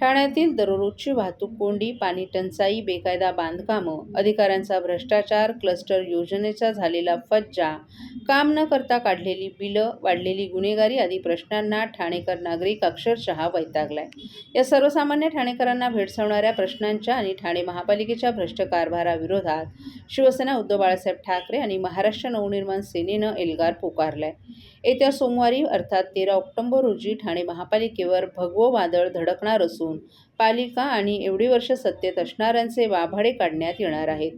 ठाण्यातील दररोजची वाहतूक कोंडी पाणी टंचाई बेकायदा बांधकामं अधिकाऱ्यांचा भ्रष्टाचार क्लस्टर योजनेचा झालेला फज्जा काम न करता काढलेली बिलं वाढलेली गुन्हेगारी आदी प्रश्नांना ठाणेकर नागरिक अक्षरशः वैतागलाय. या सर्वसामान्य ठाणेकरांना भेडसावणाऱ्या प्रश्नांच्या आणि ठाणे महापालिकेच्या भ्रष्ट कारभाराविरोधात शिवसेना उद्धव बाळासाहेब ठाकरे आणि महाराष्ट्र नवनिर्माण सेनेनं एल्गार पुकारलाय. येत्या सोमवारी अर्थात तेरा ऑक्टोबर रोजी ठाणे महापालिकेवर भगवं वादळ धडकणार असून पालिका आणि एवढी वर्ष सत्तेत असणाऱ्यांचे वाभाडे काढण्यात येणार आहेत.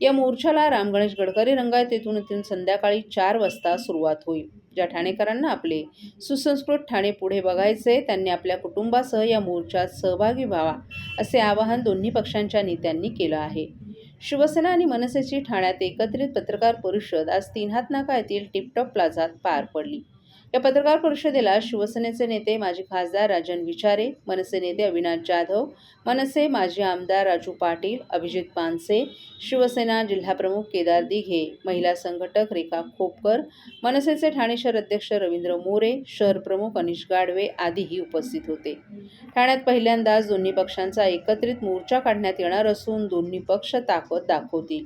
या मोर्चाला राम गणेश गडकरी रंगायत येथून येथून संध्याकाळी चार वाजता सुरुवात होईल. ज्या ठाणेकरांना आपले सुसंस्कृत ठाणे पुढे बघायचे त्यांनी आपल्या कुटुंबासह या मोर्चात सहभागी व्हावा असे आवाहन दोन्ही पक्षांच्या नेत्यांनी केलं आहे. शिवसेना आणि मनसेची ठाण्यात एकत्रित पत्रकार परिषद आज तीन हात नाका येथील टिपटॉप प्लाझात पार पडली. या पत्रकार परिषदेला शिवसेनेचे नेते माजी खासदार राजन विचारे मनसे नेते अविनाश जाधव मनसे माजी आमदार राजू पाटील अभिजित पानसे शिवसेना जिल्हाप्रमुख केदार दिघे महिला संघटक रेखा खोपकर मनसेचे ठाणे शहर अध्यक्ष रवींद्र मोरे शहर प्रमुख अनिश गाडवे आदीही उपस्थित होते. ठाण्यात पहिल्यांदाच दोन्ही पक्षांचा एकत्रित मोर्चा काढण्यात येणार असून दोन्ही पक्ष ताकद दाखवतील.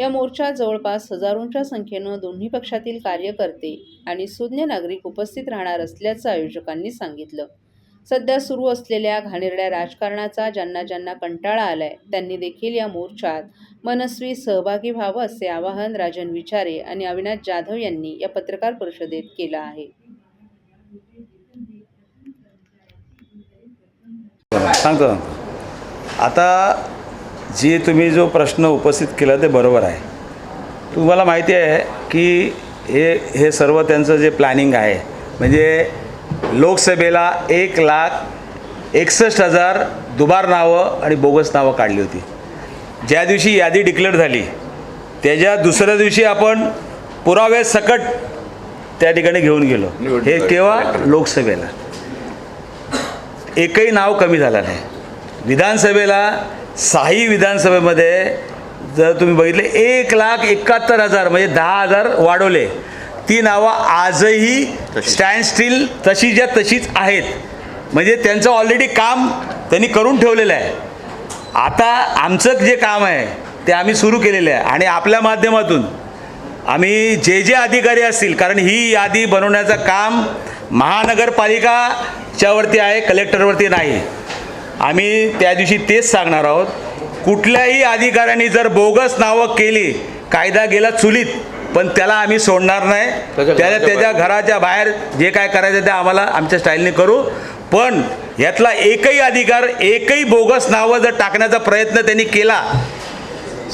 या मोर्चात जवळपास हजारोंच्या संख्येनं दोन्ही पक्षातील कार्यकर्ते आणि सुज्ञ नागरिक उपस्थित राहणार असल्याचं आयोजकांनी सांगितलं. सध्या सुरू असलेल्या घाणेरड्या राजकारणाचा ज्यांना ज्यांना कंटाळा आलाय त्यांनी देखील या मोर्चात मनस्वी सहभागी व्हावं असे आवाहन राजन विचारे आणि अविनाश जाधव यांनी या पत्रकार परिषदेत केलं आहे. सांगतो. आता जे तुम्ही जो प्रश्न उपस्थित केला ते बरोबर आहे. तुम्हाला माहिती आहे की हे हे सर्व त्यांचं जे प्लॅनिंग आहे म्हणजे लोकसभेला एक लाख एकसष्ट हजार दुबार नावं आणि बोगस नावं काढली होती. ज्या दिवशी यादी डिक्लेअर झाली त्याच्या दुसऱ्या दिवशी आपण पुरावे सकट त्या ठिकाणी घेऊन गेलो. हे केव्हा? लोकसभेला. एकही नाव कमी झालं नाही. विधानसभेला साही विधानसभेमध्ये जर तुम्ही बघितले एक लाख एकाहत्तर हजार म्हणजे दहा हजार वाढवले. ती नावं आजही स्टँड स्टील तशीच्या तशीच आहेत म्हणजे त्यांचं ऑलरेडी काम त्यांनी करून ठेवलेलं आहे. आता आमचं जे काम आहे ते आम्ही सुरू केलेलं आहे. आणि आपल्या माध्यमातून आम्ही जे जे अधिकारी असतील कारण ही यादी बनवण्याचं काम महानगरपालिकाच्यावरती आहे कलेक्टरवरती नाही. आम्ही त्या दिवशी तेच सांगणार आहोत कुठल्याही अधिकाऱ्यांनी जर बोगस नावं केली कायदा गेला चुलीत पण त्याला आम्ही सोडणार नाही. त्याच्या त्याला त्याच्या घराच्या बाहेर जे काय करायचं ते आम्हाला आमच्या स्टाईलने करू. पण यातला एकही अधिकार एकही बोगस नावं जर टाकण्याचा प्रयत्न त्यांनी केला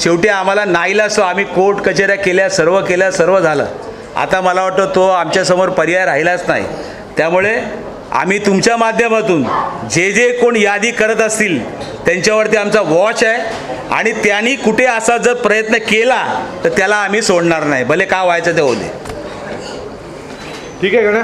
शेवटी आम्हाला नाईलाज आम्ही कोर्ट कचेऱ्या केल्या सर्व केल्या सर्व झालं. आता मला वाटतं तो आमच्यासमोर पर्याय राहिलाच नाही. त्यामुळे आम्ही तुमच्या माध्यमातून जे जे कोण यादी करत असतील त्यांच्यावरती आमचा वॉच आहे. आणि त्यांनी कुठे असा जर प्रयत्न केला तर त्याला आम्ही सोडणार नाही. भले का व्हायचं ते दे. ठीक आहे गण्या